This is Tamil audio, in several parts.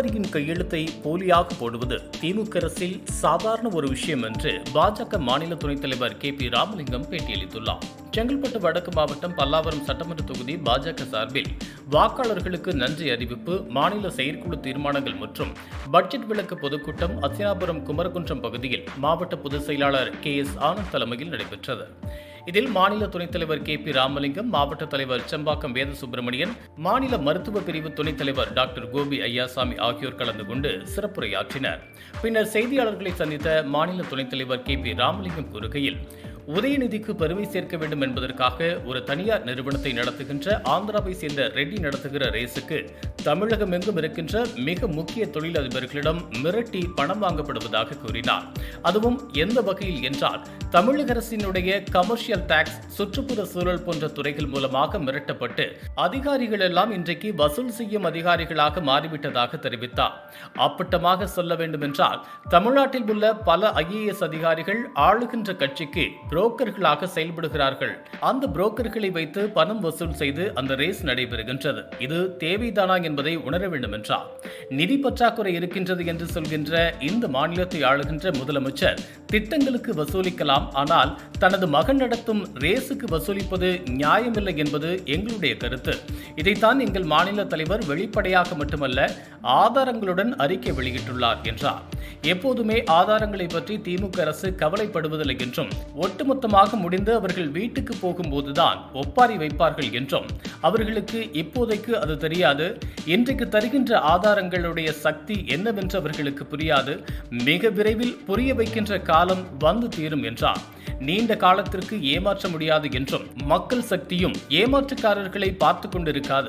அதிகாரியின் கையெழுத்தை போலியாக போடுவது திமுக அரசில் சாதாரண ஒரு விஷயம் என்று பாஜக மாநில துணைத் தலைவர் கே பி ராமலிங்கம் பேட்டியளித்துள்ளார். செங்கல்பட்டு வடக்கு மாவட்டம் பல்லாவரம் சட்டமன்ற தொகுதி பாஜக சார்பில் வாக்காளர்களுக்கு நன்றி அறிவிப்பு மாநில செயற்குழு தீர்மானங்கள் மற்றும் பட்ஜெட் விளக்க பொதுக்கூட்டம் அத்தியாபுரம் குமரகுன்றம் பகுதியில் மாவட்ட பொதுச் செயலாளர் கே எஸ் ஆனந்த் தலைமையில் நடைபெற்றது. இதில் மாநில துணைத் தலைவர் கே பி ராமலிங்கம் மாவட்ட தலைவர் செம்பாக்கம் வேத சுப்பிரமணியன் மாநில மருத்துவ பிரிவு துணைத் தலைவர் டாக்டர் கோபி ஐயாசாமி ஆகியோர் கலந்து கொண்டு சிறப்புரையாற்றினர். பின்னர் செய்தியாளர்களை சந்தித்த மாநில துணைத் தலைவர் கே பி ராமலிங்கம் கூறுகையில் உதயநிதிக்கு பெருமை சேர்க்க வேண்டும் என்பதற்காக ஒரு தனியார் நிறுவனத்தை நடத்துகின்ற ஆந்திராவை சேர்ந்த ரெட்டி நடத்துகிற ரேஸுக்கு தமிழகம் எங்கும் இருக்கின்ற மிக முக்கிய தொழிலதிபர்களிடம் மிரட்டி பணம் வாங்கப்படுவதாக கூறினார். அதுவும் எந்த வகையில் என்றால் தமிழக அரசினுடைய கமர்ஷியல் டாக்ஸ் சுற்றுப்புற சூழல் போன்ற துறைகள் மூலமாக மிரட்டப்பட்டு அதிகாரிகள் எல்லாம் இன்றைக்கு வசூல் செய்யும் அதிகாரிகளாக மாறிவிட்டதாக தெரிவித்தார். அப்பட்டமாக சொல்ல வேண்டும் என்றால் தமிழ்நாட்டில் உள்ள பல ஐஏஎஸ் அதிகாரிகள் ஆளுகின்ற கட்சிக்கு புரோக்கர்களாக செயல்படுகிறார்கள். அந்த புரோக்கர்களை வைத்து பணம் வசூல் செய்து அந்த ரேஸ் நடைபெறுகின்றது. இது தேவைதானா என்பதை உணர வேண்டும் என்றார் நிதி பற்றாக்குறை இருக்கின்றது என்று சொல்கின்ற இந்த மாநிலத்தை ஆளுகின்ற முதலமைச்சர் திட்டங்களுக்கு வசூலிக்கலாம். ஆனால் தனது மகன் நடத்தும் ரேஸுக்கு வசூலிப்பது நியாயமில்லை என்பது எங்களுடைய கருத்து. இதைத்தான் எங்கள் மாநில தலைவர் வெளிப்படையாக மட்டுமல்ல ஆதாரங்களுடன் அறிக்கை வெளியிட்டுள்ளார் என்றார். எப்போதுமே ஆதாரங்களை பற்றி திமுக அரசு கவலைப்படுவதில்லை என்றும் ஒட்டுமொத்தமாக முடிந்து அவர்கள் வீட்டுக்கு போகும்போதுதான் ஒப்பாரி வைப்பார்கள் என்றும் அவர்களுக்கு இப்போதைக்கு அது தெரியாது. இன்றைக்கு தருகின்ற ஆதாரங்களுடைய சக்தி என்னவென்று அவர்களுக்கு புரியாது. மிக விரைவில் புரிய வைக்கின்ற காலம் வந்து தீரும் என்றார். நீண்ட காலத்திற்கு ஏமாற்ற முடியாது என்றும் மக்கள் சக்தியும் ஏமாற்றுக்காரர்களை பார்த்து கொண்டிருக்காது.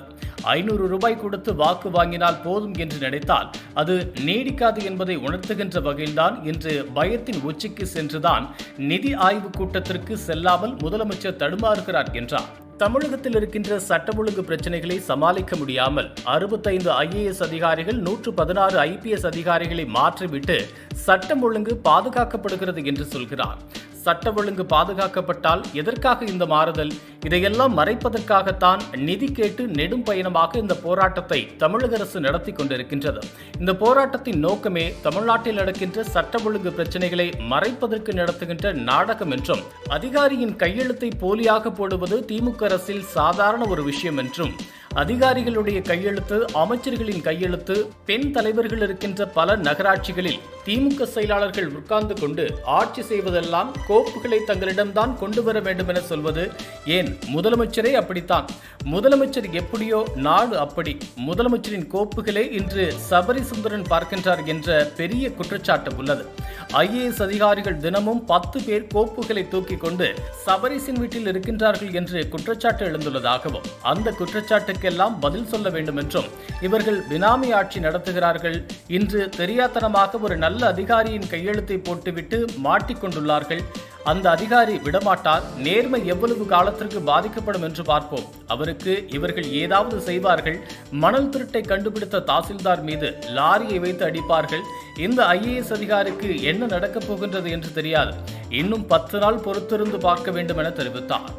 ஐநூறு ரூபாய் கொடுத்து வாக்கு வாங்கினால் போதும் என்று நினைத்தால் அது நீடிக்காது என்பதை உணர்த்துகின்ற வகையில்தான் இன்று பயத்தின் உச்சிக்கு சென்றுதான் நிதி ஆய்வு கூட்டத்திற்கு செல்லாமல் முதலமைச்சர் தடுமாறுகிறார் என்றார். தமிழகத்தில் இருக்கின்ற சட்டம் ஒழுங்கு பிரச்சனைகளை சமாளிக்க முடியாமல் அறுபத்தைந்து ஐஏஎஸ் அதிகாரிகள் நூற்று பதினாறு ஐபிஎஸ் அதிகாரிகளை மாற்றிவிட்டு சட்டம் ஒழுங்கு பாதுகாக்கப்படுகிறது என்று சொல்கிறார். சட்ட ஒழுங்கு பாதுகாக்கப்பட்டால் எதற்காக இந்த மாறுதல்? இதையெல்லாம் மறைப்பதற்காகத்தான் நிதி கேட்டு நெடும் பயணமாக இந்த போராட்டத்தை தமிழக அரசு நடத்தி கொண்டிருக்கின்றது. இந்த போராட்டத்தின் நோக்கமே தமிழ்நாட்டில் நடக்கின்ற சட்ட ஒழுங்கு பிரச்சனைகளை மறைப்பதற்கு நடத்துகின்ற நாடகம் என்றும் அதிகாரியின் கையெழுத்தை போலியாக போடுவது திமுக அரசில் சாதாரண ஒரு விஷயம் என்றும் அதிகாரிகளுடைய கையெழுத்து அமைச்சர்களின் கையெழுத்து பெண் தலைவர்கள் இருக்கின்ற பல நகராட்சிகளில் திமுக செயலாளர்கள் உட்கார்ந்து கொண்டு ஆட்சி செய்வதெல்லாம் கோப்புகளை தங்களிடம்தான் கொண்டு வர வேண்டும் என சொல்வது ஏன்? முதலமைச்சரே அப்படித்தான். முதலமைச்சர் எப்படியோ நாடு அப்படி. முதலமைச்சரின் கோப்புகளே இன்று சபரி சுந்தரன் பார்க்கின்றார் என்ற பெரிய குற்றச்சாட்டு உள்ளது. ஐஏஎஸ் அதிகாரிகள் தினமும் பத்து பேர் கோப்புகளை தூக்கி கொண்டு சபரிசின் வீட்டில் இருக்கின்றார்கள் என்று குற்றச்சாட்டு எழுந்துள்ளதாகவும் அந்த குற்றச்சாட்டுக்கெல்லாம் பதில் சொல்ல வேண்டும் என்றும் இவர்கள் பினாமி ஆட்சி நடத்துகிறார்கள். இன்று தெரியாத்தனமாக ஒரு நல்ல நல்ல அதிகாரியின் கையெழுத்தை போட்டுவிட்டு மாட்டிக்கொண்டுள்ளார்கள். அந்த அதிகாரி விடமாட்டார். நேர்மை எவ்வளவு காலத்திற்கு பாதிக்கப்படும் என்று பார்ப்போம். அவருக்கு இவர்கள் ஏதாவது செய்வார்கள். மணல் திருட்டை கண்டுபிடித்த தாசில்தார் மீது லாரியை வைத்து அடிப்பார்கள். இந்த ஐஏஎஸ் அதிகாரிக்கு என்ன நடக்கப் போகின்றது என்று தெரியாது. இன்னும் பத்து நாள் பொறுத்திருந்து பார்க்க வேண்டும் என தெரிவித்தார்.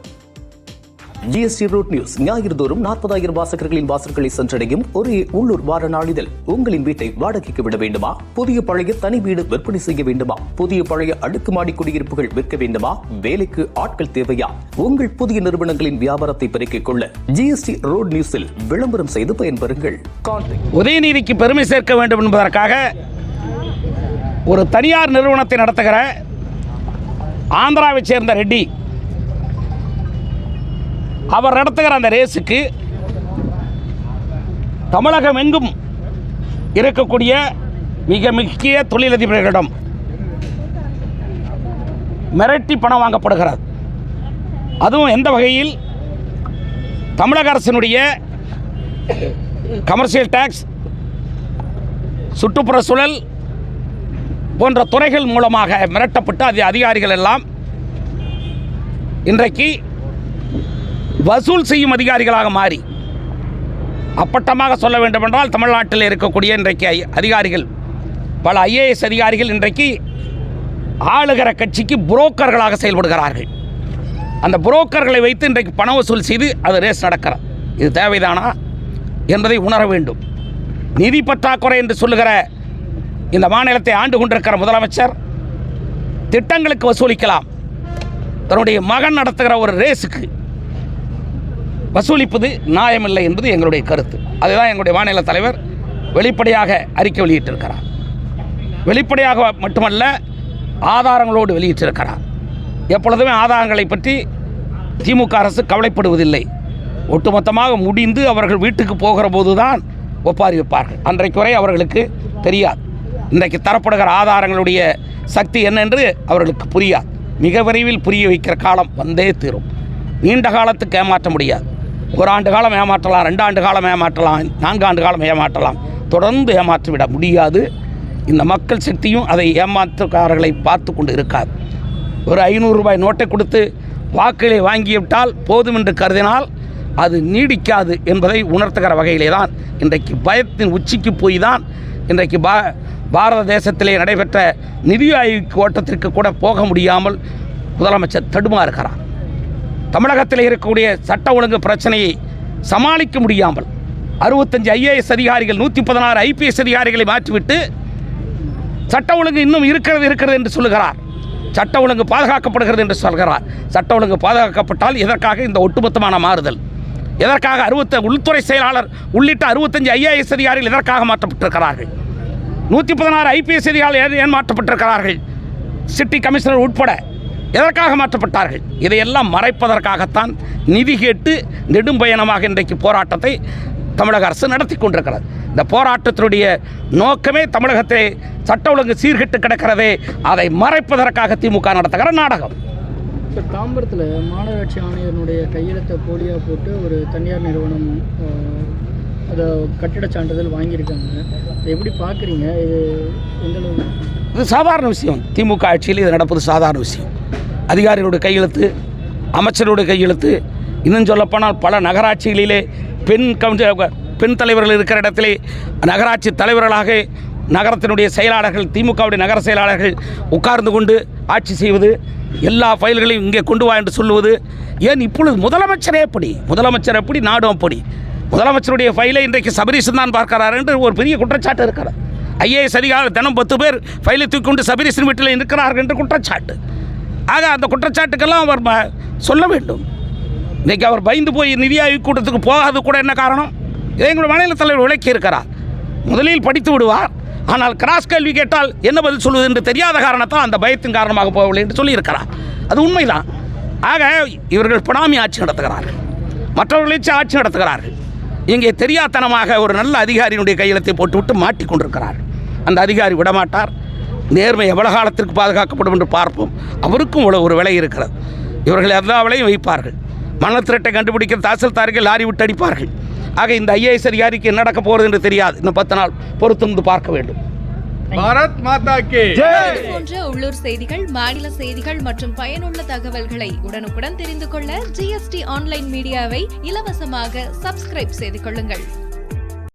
ஜிஎஸ்டி ரூட் நியூஸ் ஞாயிறு தோறும் நாற்பதாயிரம் வாசகர்களின் வாசல்களை சென்றடையும் ஒரே உள்ளூர் வார நாளிதழ் உங்களின் வீட்டை வாடகைக்கு விட வேண்டுமா? புதிய பழைய தனி வீடு விற்பனை செய்ய வேண்டுமா? புதிய பழைய அடுக்குமாடி குடியிருப்புகள் விற்க வேண்டுமா? வேலைக்கு ஆட்கள் தேவையா? உங்கள் புதிய நிறுவனங்களின் வியாபாரத்தை பெருக்கிக் கொள்ள ஜிஎஸ்டி ரோட் நியூஸில் விளம்பரம் செய்து பயன்பெறுங்கள். உதயநிதிக்கு பெருமை சேர்க்க வேண்டும் என்பதற்காக ஒரு தனியார் நிறுவனத்தை நடத்துகிற ஆந்திராவைச் சேர்ந்த ரெட்டி அவர் நடத்துகிற அந்த ரேஸுக்கு தமிழகம் எங்கும் இருக்கக்கூடிய மிக முக்கிய தொழிலதிபர்களிடம் மிரட்டி பணம் வாங்கப்படுகிறது அதுவும் எந்த வகையில்? தமிழக அரசினுடைய கமர்ஷியல் டேக்ஸ் சுற்றுப்புற சூழல் போன்ற துறைகள் மூலமாக மிரட்டப்பட்டு அது அதிகாரிகள் எல்லாம் இன்றைக்கு வசூல் செய்யும் அதிகாரிகளாக மாறி. அப்பட்டமாக சொல்ல வேண்டுமென்றால் தமிழ்நாட்டில் இருக்கக்கூடிய இன்றைக்கு ஐ- அதிகாரிகள் பல ஐஏஎஸ் அதிகாரிகள் இன்றைக்கு ஆளுகிற கட்சிக்கு புரோக்கர்களாக செயல்படுகிறார்கள். அந்த புரோக்கர்களை வைத்து இன்றைக்கு பண வசூல் செய்து அது ரேஸ் நடக்கிறது. இது தேவைதானா என்பதை உணர வேண்டும். நிதி பற்றாக்குறை என்று சொல்லுகிற இந்த மாநிலத்தை ஆண்டு கொண்டிருக்கிற முதலமைச்சர் திட்டங்களுக்கு வசூலிக்கலாம். தன்னுடைய மகன் நடத்துகிற ஒரு ரேஸுக்கு வசூலிப்பது நியாயமில்லை என்பது எங்களுடைய கருத்து. அதுதான் எங்களுடைய மாநில தலைவர் வெளிப்படையாக அறிக்கை வெளியிட்டிருக்கிறார். வெளிப்படையாக மட்டுமல்ல ஆதாரங்களோடு வெளியிட்டிருக்கிறார். எப்பொழுதுமே ஆதாரங்களை பற்றி திமுக அரசு கவலைப்படுவதில்லை. ஒட்டுமொத்தமாக முடிந்து அவர்கள் வீட்டுக்கு போகிற போது தான் ஒப்பாரி வைப்பார்கள். அன்றைக்கு வரை அவர்களுக்கு தெரியாது. இன்றைக்கு தரப்படுகிற ஆதாரங்களுடைய சக்தி என்னென்று அவர்களுக்கு புரியாது. மிக விரைவில் புரிய வைக்கிற காலம் வந்தே தீரும். நீண்ட காலத்துக்கு ஏமாற்ற முடியாது. ஒரு ஆண்டு காலம் ஏமாற்றலாம் ரெண்டு ஆண்டு காலம் ஏமாற்றலாம் நான்காண்டு காலம் ஏமாற்றலாம். தொடர்ந்து ஏமாற்றிவிட முடியாது. இந்த மக்கள் சக்தியும் அதை ஏமாற்றுக்காரர்களை பார்த்து கொண்டு இருக்காது ஒரு ஐநூறு ரூபாய் நோட்டை கொடுத்து வாக்குகளை வாங்கிவிட்டால் போதும் என்று கருதினால் அது நீடிக்காது என்பதை உணர்த்துகிற வகையிலே தான் இன்றைக்கு பயத்தின் உச்சிக்கு போய் தான் இன்றைக்கு பா பாரத தேசத்திலே நடைபெற்ற நிதி ஆய்வு ஓட்டத்திற்கு கூட போக முடியாமல் முதலமைச்சர் தடுமாறுகிறார். தமிழகத்தில் இருக்கக்கூடிய சட்ட ஒழுங்கு பிரச்சனையை சமாளிக்க முடியாமல் அறுபத்தஞ்சு ஐஏஎஸ் அதிகாரிகள் நூற்றி பதினாறு ஐபிஎஸ் அதிகாரிகளை மாற்றிவிட்டு சட்ட ஒழுங்கு இன்னும் இருக்கிறது இருக்கிறது என்று சொல்லுகிறார். சட்ட ஒழுங்கு பாதுகாக்கப்படுகிறது என்று சொல்கிறார். சட்ட ஒழுங்கு பாதுகாக்கப்பட்டால் இதற்காக இந்த ஒட்டுமொத்தமான மாறுதல்? எதற்காக அறுபத்த உள்துறை செயலாளர் உள்ளிட்ட அறுபத்தஞ்சு ஐஏஎஸ் அதிகாரிகள் எதற்காக மாற்றப்பட்டிருக்கிறார்கள்? நூற்றி பதினாறு ஐபிஎஸ் அதிகாரிகள் ஏன் ஏன் மாற்றப்பட்டிருக்கிறார்கள்? சிட்டி கமிஷனர் உட்பட எதற்காக மாற்றப்பட்டார்கள்? இதையெல்லாம் மறைப்பதற்காகத்தான் நிதி கேட்டு நெடும்பயணமாக இன்றைக்கு போராட்டத்தை தமிழக அரசு நடத்தி கொண்டிருக்கிறது. இந்த போராட்டத்தினுடைய நோக்கமே தமிழகத்திலே சட்ட ஒழுங்கு சீர்கெட்டு கிடக்கிறதே. அதை மறைப்பதற்காக திமுக நடத்துகிற நாடகம். இப்போ தாம்பரத்தில் மாநகராட்சி ஆணையருடைய கையெழுத்தை போலியாக போட்டு ஒரு தனியார் நிறுவனம் அதை கட்டிடச் சான்றிதழ் வாங்கியிருக்காங்க. இதை எப்படி பார்க்குறீங்க? இது எந்த இது சாதாரண விஷயம். திமுக ஆட்சியில் இது நடப்பது சாதாரண விஷயம். அதிகாரிகளுடைய கையெழுத்து அமைச்சருடைய கையெழுத்து. இன்னும் சொல்லப்போனால் பல நகராட்சிகளிலே பெண் கவுன்சி பெண் தலைவர்கள் இருக்கிற இடத்திலே நகராட்சி தலைவர்களாக நகரத்தினுடைய செயலாளர்கள் திமுகவுடைய நகர செயலாளர்கள் உட்கார்ந்து கொண்டு ஆட்சி செய்வது எல்லா ஃபைல்களையும் இங்கே கொண்டு வா என்று சொல்லுவது. ஏன் இப்பொழுது முதலமைச்சரே எப்படி? முதலமைச்சர் எப்படி நாடும் அப்படி? முதலமைச்சருடைய ஃபைலை இன்றைக்கு சபரீசன் தான் பார்க்கிறார் என்று ஒரு பெரிய குற்றச்சாட்டு இருக்கிறார் ஐஏஎஸ் அதிகாரி தினம் பத்து பேர் ஃபைலை தூக்கி கொண்டு சபரீசன் வீட்டில் இருக்கிறார்கள் என்று குற்றச்சாட்டு. ஆக அந்த குற்றச்சாட்டுக்கெல்லாம் அவர் ம- சொல்ல வேண்டும். இன்றைக்கி அவர் பயந்து போய் நிதி ஆய்வு கூட்டத்துக்கு போகாது கூட என்ன காரணம்? இதை எங்களுடைய மாநில தலைவர் விளக்கி இருக்கிறார் முதலில் படித்து விடுவார். ஆனால் கிராஸ் கேள்வி கேட்டால் என்ன பதில் சொல்வது என்று தெரியாத காரணத்தால் அந்த பயத்தின் காரணமாக போகவில்லை என்று சொல்லியிருக்கிறார். அது உண்மைதான். ஆக இவர்கள் பினாமி ஆட்சி நடத்துகிறார்கள். மற்றவர்களை ஆட்சி நடத்துகிறார்கள். இங்கே தெரியாத்தனமாக ஒரு நல்ல அதிகாரியினுடைய கையெழுத்தை போட்டுவிட்டு மாட்டிக்கொண்டிருக்கிறார் அந்த அதிகாரி விடமாட்டார். நேர்மை எவ்வளவு காலத்திற்கு பாதுகாக்கப்படும் என்று பார்ப்போம். அவருக்கும் ஒரு விலை இருக்கிறது. இவர்கள் எல்லா விலையும் வைப்பார்கள். மணல் திருட்டை கண்டுபிடிக்கிற தாசில்தார்கள் லாரி விட்டு அடிப்பார்கள். ஆக இந்த ஐஏஎஸ் அதிகாரிக்கு என்ன நடக்க போகிறது என்று தெரியாது. இன்னும் பத்து நாள் பொறுத்திருந்து பார்க்க வேண்டும். பாரத் மாதா கே. போன்ற உள்ளூர் செய்திகள் மாநில செய்திகள் மற்றும் பயனுள்ள தகவல்களை உடனுக்குடன் தெரிந்து கொள்ள ஜிஎஸ்டி ஆன்லைன் மீடியாவை இலவசமாக சப்ஸ்கிரைப் செய்து கொள்ளுங்கள்.